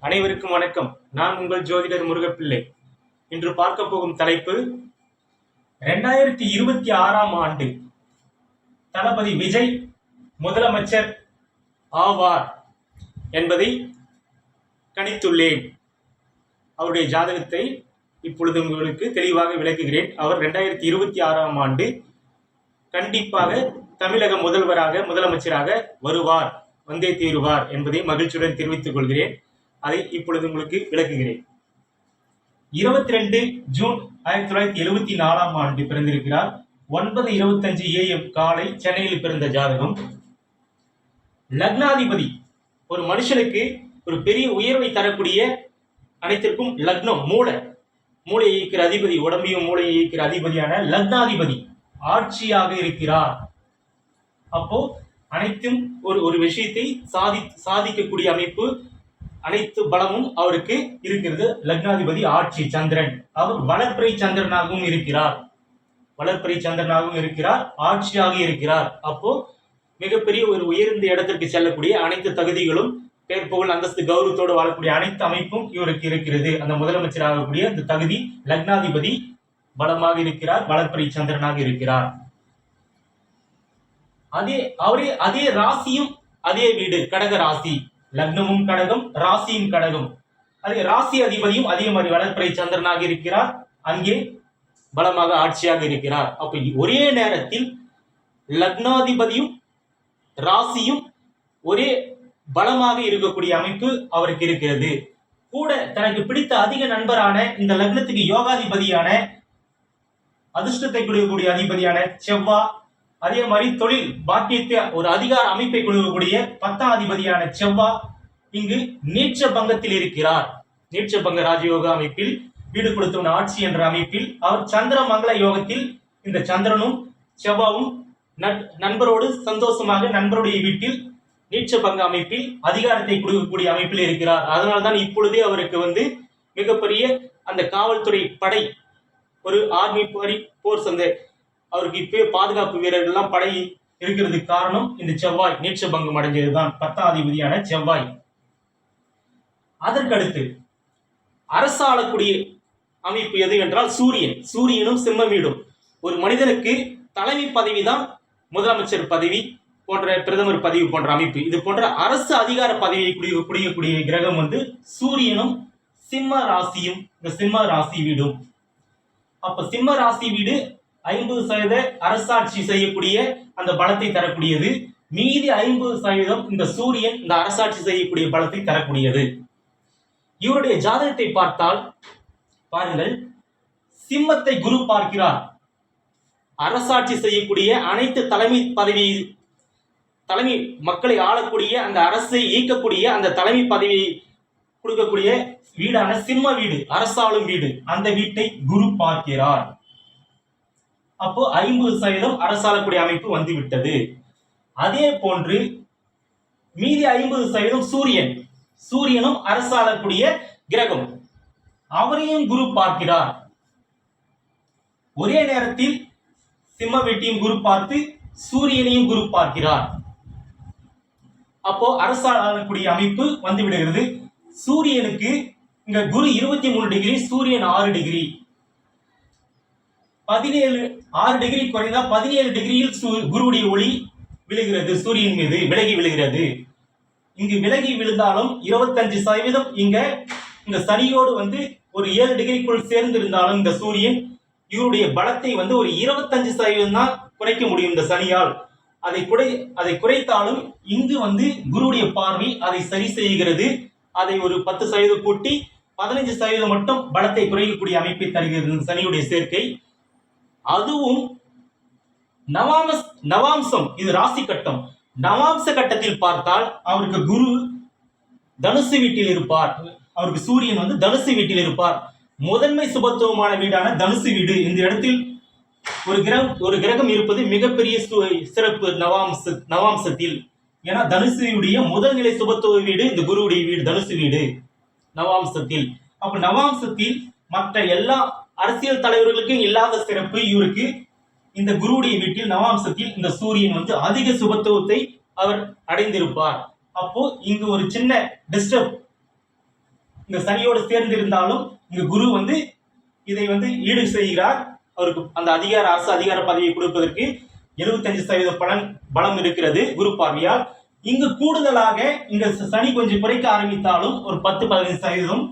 அனைவருக்கும் வணக்கம். நான் உங்கள் ஜோதிடர் முருகப்பிள்ளை. இன்று பார்க்க போகும் தலைப்பு ரெண்டாயிரத்தி இருபத்தி ஆறாம் ஆண்டு தளபதி விஜய் முதலமைச்சர் ஆவார் என்பதை கணித்துள்ளேன். அவருடைய ஜாதகத்தை இப்பொழுது உங்களுக்கு தெளிவாக விளக்குகிறேன். அவர் ரெண்டாயிரத்தி இருபத்தி ஆறாம் ஆண்டு கண்டிப்பாக தமிழக முதல்வராக முதலமைச்சராக வருவார் வந்தே தீருவார் என்பதை மகிழ்ச்சியுடன் தெரிவித்துக் கொள்கிறேன். அதை இப்பொழுது உங்களுக்கு விளக்குகிறேன். இருபத்தி ரெண்டு ஜூன் ஆயிரத்தி தொள்ளாயிரத்தி எழுபத்தி நாலாம் ஆண்டு பிறந்திருக்கிறார். ஒன்பது இருபத்தஞ்சு ஏஎம் காலை சென்னையில் பிறந்த ஜாதகம். லக்னாதிபதி ஒரு மனுஷனுக்கு ஒரு பெரிய உயர்வை தரக்கூடிய அனைத்திற்கும் லக்னம் மூளை மூளையை இயக்கிற அதிபதி உடம்பையும் மூளையை இயக்கிற அதிபதியான லக்னாதிபதி ஆட்சியாக இருக்கிறார். அப்போ அனைத்தும் ஒரு ஒரு விஷயத்தை சாதி சாதிக்கக்கூடிய அமைப்பு அனைத்து பலமும் அவருக்கு இருக்கிறது. லக்னாதிபதி ஆட்சி சந்திரன். அவர் வளர்ப்பிறை சந்திரனாகவும் இருக்கிறார். வளர்ப்பிறை சந்திரனாகவும் இருக்கிறார். ஆட்சியாக இருக்கிறார். அப்போ மிகப்பெரிய ஒரு உயர்ந்த இடத்திற்கு செல்லக்கூடிய அனைத்து தகுதிகளும் பேர் புகழ் அந்தஸ்து கௌரவத்தோடு வாழக்கூடிய அனைத்து அமைப்பும் இவருக்கு இருக்கிறது. அந்த முதலமைச்சர் ஆகக்கூடிய அந்த தகுதி லக்னாதிபதி பலமாக இருக்கிறார். வளர்ப்பிறை சந்திரனாக இருக்கிறார். அதே அவரே அதே ராசியும் அதே வீடு கடக ராசி. லக்னமும் கடகம் ராசியும் கடகம். அதே ராசி அதிபதியும் அதே மாதிரி வளர்ப்பறை சந்திரனாக இருக்கிறார். அங்கே பலமாக ஆட்சியாக இருக்கிறார். அப்ப ஒரே நேரத்தில் லக்னாதிபதியும் ராசியும் ஒரே பலமாக இருக்கக்கூடிய அமைப்பு அவருக்கு இருக்கிறது. கூட தனக்கு பிடித்த அதிக நண்பரான இந்த லக்னத்துக்கு யோகாதிபதியான அதிர்ஷ்டத்தை கொடுக்கக்கூடிய அதிபதியான செவ்வா அதே மாதிரி தொழில் பாக்கியத்தை ஒரு அதிகார அமைப்பை கொடுக்கக்கூடிய பத்தாம் அதிபதியான செவ்வா இங்கு நீச்ச பங்கத்தில் இருக்கிறார். நீச்ச பங்க ராஜயோக அமைப்பில் வீடு கொடுத்தவன் ஆட்சி என்ற அமைப்பில் அவர் சந்திர மங்கள யோகத்தில் இந்த சந்திரனும் செவ்வாவும் நட்- நண்பரோடு சந்தோஷமாக நண்பருடைய வீட்டில் நீச்ச பங்க அமைப்பில் அதிகாரத்தை கொடுக்கக்கூடிய அமைப்பில் இருக்கிறார். அதனால்தான் இப்பொழுதே அவருக்கு வந்து மிகப்பெரிய அந்த காவல்துறை படை ஒரு ஆர்மி போர் போர்ஸ் அந்த அவருக்கு இப்பே பாதுகாப்பு வீரர்கள் எல்லாம் படை இருக்கிறதுக்கு காரணம் இந்த செவ்வாய். நீட்ச பங்கம் அடைஞ்சது தான் பத்தாதிபதியான செவ்வாய். அதற்கடுத்து அரசாளக்கூடிய அமைப்பு எது என்றால் சூரியன். சூரியனும் சிம்ம வீடும் ஒரு மனிதனுக்கு தலைமை பதவி தான் முதலமைச்சர் பதவி போன்ற பிரதமர் பதவி போன்ற அமைப்பு. இது போன்ற அரசு அதிகார பதவியை குடிய குடியக்கூடிய கிரகம் வந்து சூரியனும் சிம்ம ராசியும் இந்த சிம்ம ராசி வீடும். அப்ப சிம்ம ராசி வீடு ஐம்பது சதவீத அரசாட்சி செய்யக்கூடிய அந்த பலத்தை தரக்கூடியது. மீதி ஐம்பது சதவீதம் இந்த சூரியன் இந்த அரசாட்சி செய்யக்கூடிய பலத்தை தரக்கூடியது. இவருடைய ஜாதகத்தை பார்த்தால் பாருங்கள் சிம்மத்தை குரு பார்க்கிறார். அரசாட்சி செய்யக்கூடிய அனைத்து தலைமை பதவி தலைமை மக்களை ஆளக்கூடிய அந்த அரசை இயக்கக்கூடிய அந்த தலைமை பதவியை கொடுக்கக்கூடிய வீடான சிம்ம வீடு அரசாளும் வீடு. அந்த வீட்டை குரு பார்க்கிறார். அப்போ ஐம்பது சதவீதம் அரசாளக்கூடிய அமைப்பு வந்து விட்டது அதே போன்று மீதி ஐம்பது சதவீதம் சூரியன். சூரியனும் அரசாளக்கூடிய கிரகம். அவரையும் குரு பார்க்கிறார். ஒரே நேரத்தில் சிம்ம வீட்டையும் குரு பார்த்து சூரியனையும் குரு பார்க்கிறார். அப்போ அரசாளக்கூடிய அமைப்பு வந்து விடுகிறது சூரியனுக்கு இங்க குரு இருபத்தி மூணு டிகிரி சூரியன் ஆறு டிகிரி. பதினேழு ஆறு டிகிரி குறைந்தா பதினேழு டிகிரியில் குருவுடைய ஒளி விழுகிறது சூரியன் மீது விலகி விழுகிறது. இங்கு விலகி விழுந்தாலும் இருபத்தஞ்சு சதவீதம் இங்க இந்த சனியோடு வந்து ஒரு ஏழு டிகிரிக்குள் சேர்ந்து இருந்தாலும் இந்த சூரியன் இவருடைய பலத்தை வந்து ஒரு இருபத்தஞ்சு சதவீதம் தான் குறைக்க முடியும் இந்த சனியால். அதை குறை அதை குறைத்தாலும் இங்கு வந்து குருவுடைய பார்வை அதை சரி செய்கிறது. அதை ஒரு பத்து சதவீதம் கூட்டி பதினஞ்சு சதவீதம் மட்டும் பலத்தை குறைக்கக்கூடிய அமைப்பை தருகிறது இந்த சனியுடைய சேர்க்கை. அதுவும் நவாமஸ் நவாம்சம் இது ராசி கட்டம். நவாம்ச கட்டத்தில் பார்த்தால் அவருக்கு குரு தனுசு வீட்டில் இருப்பார். அவருக்கு சூரியன் வந்து தனுசு வீட்டில் இருப்பார். முதன்மை சுபத்துவமான வீடான தனுசு வீடு. இந்த இடத்தில் ஒரு கிரகம் ஒரு கிரகம் இருப்பது மிகப்பெரிய சிறப்பு நவாம்ச நவாம்சத்தில். ஏன்னா தனுசுடைய முதல் நிலை சுபத்துவ வீடு இந்த குருவுடைய வீடு தனுசு வீடு. நவாம்சத்தில். அப்ப நவாம்சத்தில் மற்ற எல்லா அரசியல் தலைவர்களுக்கும் இல்லாத சிறப்பு இவருக்கு. இந்த குருவுடைய வீட்டில் நவாம்சத்தில் இந்த சூரியன் வந்து அதிக சுபத்துவத்தை அவர் அடைந்திருப்பார். அப்போ இங்கு ஒரு சின்ன டிஸ்டர்ப் இந்த சனியோடு சேர்ந்து இருந்தாலும் இங்கு குரு வந்து இதை வந்து ஈடு செய்கிறார். அவருக்கு அந்த அதிகார அரசு அதிகார பதவியை கொடுப்பதற்கு 75% சதவீத பலன் பலம் இருக்கிறது குரு பார்வையால். இங்கு கூடுதலாக இங்க சனி கொஞ்சம் குறைக்க ஆரம்பித்தாலும் ஒரு பத்து பதினைந்து சதவீதம்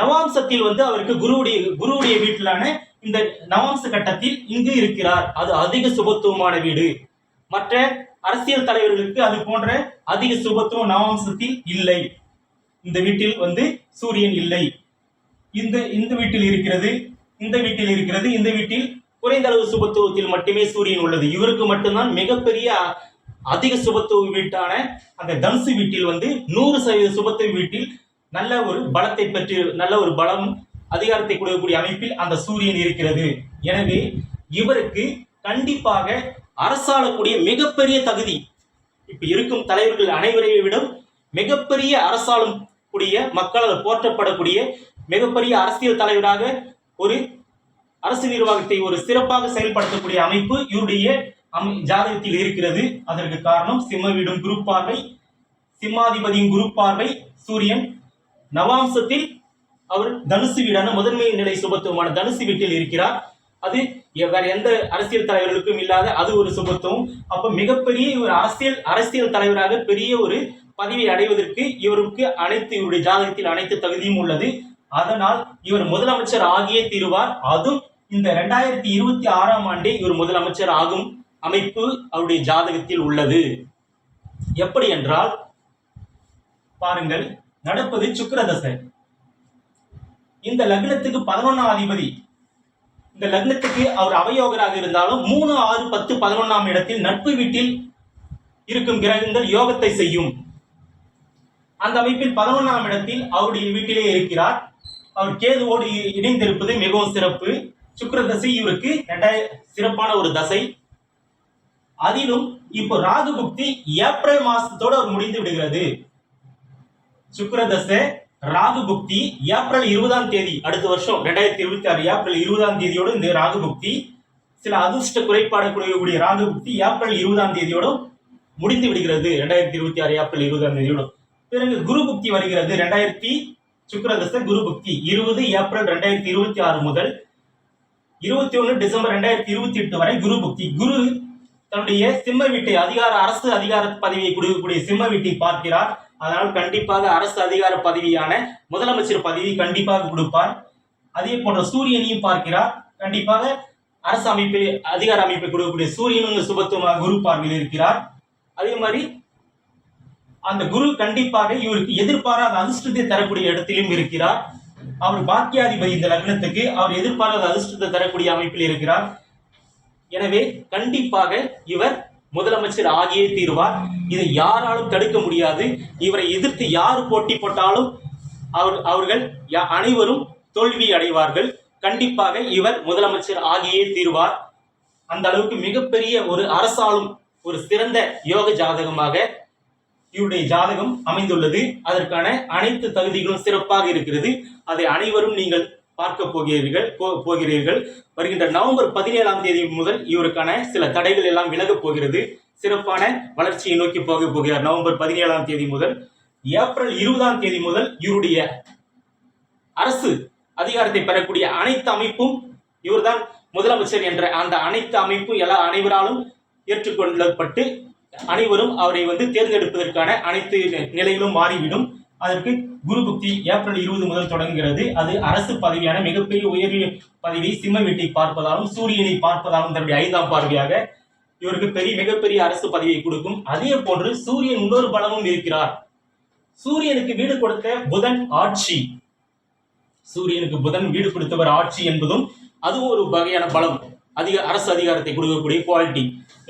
நவாம்சத்தில் வந்து அவருக்கு குருவுடைய குருவுடைய வீட்டிலான இந்த நவாம்ச கட்டத்தில் இங்கு இருக்கிறார். அது அதிக சுபத்துவமான வீடு. மற்ற அரசியல் தலைவர்களுக்கு அது போன்ற அதிக சுபத்துவம் நவாம்சத்தில் இல்லை. இந்த வீட்டில் வந்து சூரியன் இல்லை. இந்த இந்த வீட்டில் இருக்கிறது இந்த வீட்டில் இருக்கிறது இந்த வீட்டில் குறைந்த அளவு சுபத்துவத்தில் மட்டுமே சூரியன் உள்ளது. இவருக்கு மட்டும்தான் மிகப்பெரிய அதிக சுபத்துவ வீட்டான அந்த தனுசு வீட்டில் வந்து நூறு சதவீத சுபத்துவ வீட்டில் நல்ல ஒரு பலத்தை பெற்று நல்ல ஒரு பலம் அதிகாரத்தை கொடுக்கக்கூடிய அமைப்பில் அந்த சூரியன் இருக்கிறது. எனவே இவருக்கு கண்டிப்பாக அரசாளக்கூடிய மிகப்பெரிய தகுதி. இப்ப இருக்கும் தலைவர்கள் அனைவரையும் விட மிகப்பெரிய அரசாளும் கூடிய மக்களால் போற்றப்படக்கூடிய மிகப்பெரிய அரசியல் தலைவராக ஒரு அரசு நிர்வாகத்தை ஒரு சிறப்பாக செயல்படுத்தக்கூடிய அமைப்பு இவருடைய அமை ஜாதகத்தில் இருக்கிறது. அதற்கு காரணம் சிம்ம வீடும் குரு பார்வை சிம்மாதிபதியின் குரு பார்வை சூரியன் நவாம்சத்தில் அவர் தனுசு வீடான முதன்மை நிலை சுபத்துவமான தனுசு வீட்டில் இருக்கிறார். அது வேற எந்த அரசியல் தலைவர்களுக்கும் இல்லாத அது ஒரு சுபத்துவம். அப்ப மிகப்பெரிய ஒரு அரசியல் அரசியல் தலைவராக பெரிய ஒரு பதவி அடைவதற்கு இவருக்கு அனைத்து இவருடைய ஜாதகத்தில் அனைத்து தகுதியும் உள்ளது. அதனால் இவர் முதலமைச்சர் ஆகியே தீருவார். அதுவும் இந்த ரெண்டாயிரத்தி இருபத்தி ஆறாம் ஆண்டே இவர் முதலமைச்சர் ஆகும் அமைப்பு அவருடைய ஜாதகத்தில் உள்ளது. எப்படி என்றால் பாருங்கள் நடப்பது சுக்கிரதசை. இந்த லக்னத்துக்கு பதினொன்னாம் அதிபதி. இந்த லக்னத்துக்கு அவர் அவயோகராக இருந்தாலும் மூணு ஆறு பத்து பதினொன்னாம் இடத்தில் நட்பு வீட்டில் இருக்கும் கிரகங்கள் யோகத்தை செய்யும். அந்த அமைப்பில் பதினொன்னாம் இடத்தில் அவருடைய வீட்டிலே இருக்கிறார். அவர் கேதுவோடு இணைந்திருப்பது மிகவும் சிறப்பு. சுக்கர தசை இவருக்கு சிறப்பான ஒரு தசை. அதிலும் இப்போ ராகு புக்தி ஏப்ரல் மாசத்தோடு அவர் முடிந்து விடுகிறது. சுக்கரதசை ராகு புக்தி ஏப்ரல் இருபதாம் தேதி அடுத்த வருஷம் ரெண்டாயிரத்தி இருபத்தி ஆறு ஏப்ரல் இருபதாம் தேதியோடு இந்த ராகு புக்தி சில அதிர்ஷ்ட குறைபாடு குறையக்கூடிய ராகு புக்தி ஏப்ரல் இருபதாம் தேதியோடு முடிந்து விடுகிறது. ரெண்டாயிரத்தி இருபத்தி ஆறு ஏப்ரல் இருபதாம் தேதியோடு. பிறகு குரு புக்தி வருகிறது. ரெண்டாயிரத்தி சுக்கரதசை குரு புக்தி. இருபது ஏப்ரல் ரெண்டாயிரத்தி இருபத்தி ஆறு முதல் இருபத்தி ஒன்று டிசம்பர் ரெண்டாயிரத்தி இருபத்தி எட்டு வரை குரு புக்தி. குரு தன்னுடைய சிம்ம வீட்டை அதிகார அரசு அதிகார பதவியை கொடுக்கக்கூடிய சிம்ம வீட்டை பார்க்கிறார். அதனால் கண்டிப்பாக அரசு அதிகார பதவியான முதலமைச்சர் பதவி கண்டிப்பாக கொடுப்பார். அதே போன்ற சூரியனையும் பார்க்கிறார். கண்டிப்பாக அரசு அமைப்பை அதிகார அமைப்பை கொடுக்கக்கூடிய சூரியனும் சுபத்துவமாக குரு பார்வையில் இருக்கிறார். அதே மாதிரி அந்த குரு கண்டிப்பாக இவருக்கு எதிர்பாராத அதிர்ஷ்டத்தை தரக்கூடிய இடத்திலும் இருக்கிறார். அவர் பாக்கியாதிபதி இந்த லக்னத்துக்கு அவர் எதிர்பாராத அதிர்ஷ்டத்தை தரக்கூடிய அமைப்பில் இருக்கிறார். எனவே கண்டிப்பாக இவர் முதலமைச்சர் ஆகியே தீருவார். இதை யாராலும் தடுக்க முடியாது. இவரை எதிர்த்து யார் போட்டி போட்டாலும் அவர் அவர்கள் யா- அனைவரும் தோல்வி அடைவார்கள். கண்டிப்பாக இவர் முதலமைச்சர் ஆகியே தீருவார். அந்த அளவுக்கு மிகப்பெரிய ஒரு அரசாலும் ஒரு சிறந்த யோக ஜாதகமாக இவருடைய ஜாதகம் அமைந்துள்ளது. அதற்கான அனைத்து தகுதிகளும் சிறப்பாக இருக்கிறது. அதை அனைவரும் நீங்கள் பார்க்க போகிறீர்கள் போ- போகிறீர்கள். வருகின்ற நவம்பர் பதினேழாம் தேதி முதல் இவருக்கான சில தடைகள் எல்லாம் விலகப் போகிறது. சிறப்பான வளர்ச்சியை நோக்கி போக போகிறார் நவம்பர் பதினேழாம் தேதி முதல். ஏப்ரல் இருபதாம் தேதி முதல் இவருடைய அரசு அதிகாரத்தை பெறக்கூடிய அனைத்து அமைப்பும் இவர்தான் முதலமைச்சர் என்ற அந்த அனைத்து அமைப்பும் எல்லா அனைவராலும் ஏற்றுக்கொள்ளப்பட்டு அனைவரும் அவரை வந்து தேர்ந்தெடுப்பதற்கான அனைத்து நி- நிலைகளும் மாறிவிடும். அதற்கு குரு புக்தி ஏப்ரல் இருபது முதல் தொடங்குகிறது. அது அரசு பதவியான மிகப்பெரிய உயரிய பதவி சிம்ம வீட்டை பார்ப்பதாலும் சூரியனை பார்ப்பதாலும் தன்னுடைய ஐந்தாம் பார்வையாக இவருக்கு பெரிய மிகப்பெரிய அரசு பதவியை கொடுக்கும். அதே போன்று சூரியன் இன்னொரு பலமும் இருக்கிறார். சூரியனுக்கு வீடு கொடுத்த புதன் ஆட்சி. சூரியனுக்கு புதன் வீடு கொடுத்தவர் ஆட்சி என்பதும் அதுவும் ஒரு வகையான பலம். அதிக அரசு அதிகாரத்தை கொடுக்கக்கூடிய குவாலிட்டி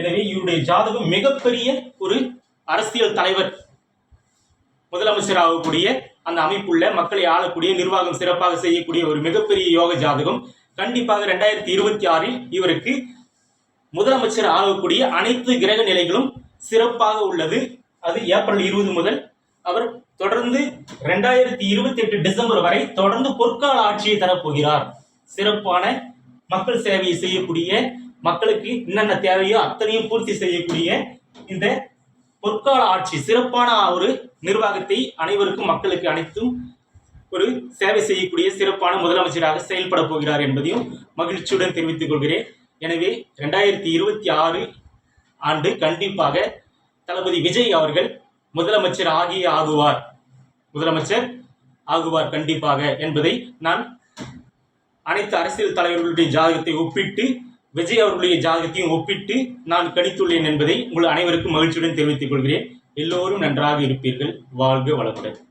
எனவே இவருடைய ஜாதகம் மிகப்பெரிய ஒரு அரசியல் தலைவர். முதலமைச்சர் ஆகக்கூடிய அந்த அமைப்புள்ள மக்களை ஆளக்கூடிய நிர்வாகம் சிறப்பாக செய்யக்கூடிய ஒரு மிகப்பெரிய யோக ஜாதகம் கண்டிப்பாக ரெண்டாயிரத்தி இருபத்தி ஆறில் இவருக்கு முதலமைச்சர் ஆகக்கூடிய அனைத்து கிரக நிலைகளும் சிறப்பாக உள்ளது. அது ஏப்ரல் இருபது முதல் அவர் தொடர்ந்து ரெண்டாயிரத்தி இருபத்தி எட்டு டிசம்பர் வரை தொடர்ந்து பொற்கால ஆட்சியை தரப்போகிறார். சிறப்பான மக்கள் சேவையை செய்யக்கூடிய மக்களுக்கு என்னென்ன தேவையோ அத்தனையும் பூர்த்தி செய்யக்கூடிய இந்த பொற்கால ஆட்சி சிறப்பான ஒரு நிர்வாகத்தை அனைவருக்கும் மக்களுக்கு அனைத்தும் ஒரு சேவை செய்யக்கூடிய சிறப்பான முதலமைச்சராக செயல்பட போகிறார் என்பதையும் மகிழ்ச்சியுடன் தெரிவித்துக் கொள்கிறேன். எனவே ரெண்டாயிரத்தி இருபத்தி ஆறு ஆண்டு கண்டிப்பாக தளபதி விஜய் அவர்கள் முதலமைச்சர் ஆகிய ஆகுவார். முதலமைச்சர் ஆகுவார் கண்டிப்பாக என்பதை நான் அனைத்து அரசியல் தலைவர்களுடைய ஜாதகத்தை ஒப்பிட்டு விஜய் அவர்களுடைய ஜாதகத்தையும் ஒப்பிட்டு நான் கணித்துள்ளேன் என்பதை உங்கள் அனைவருக்கும் மகிழ்ச்சியுடன் தெரிவித்துக் கொள்கிறேன். எல்லோரும் நன்றாக இருப்பீர்கள். வாழ்க வளமுடன்.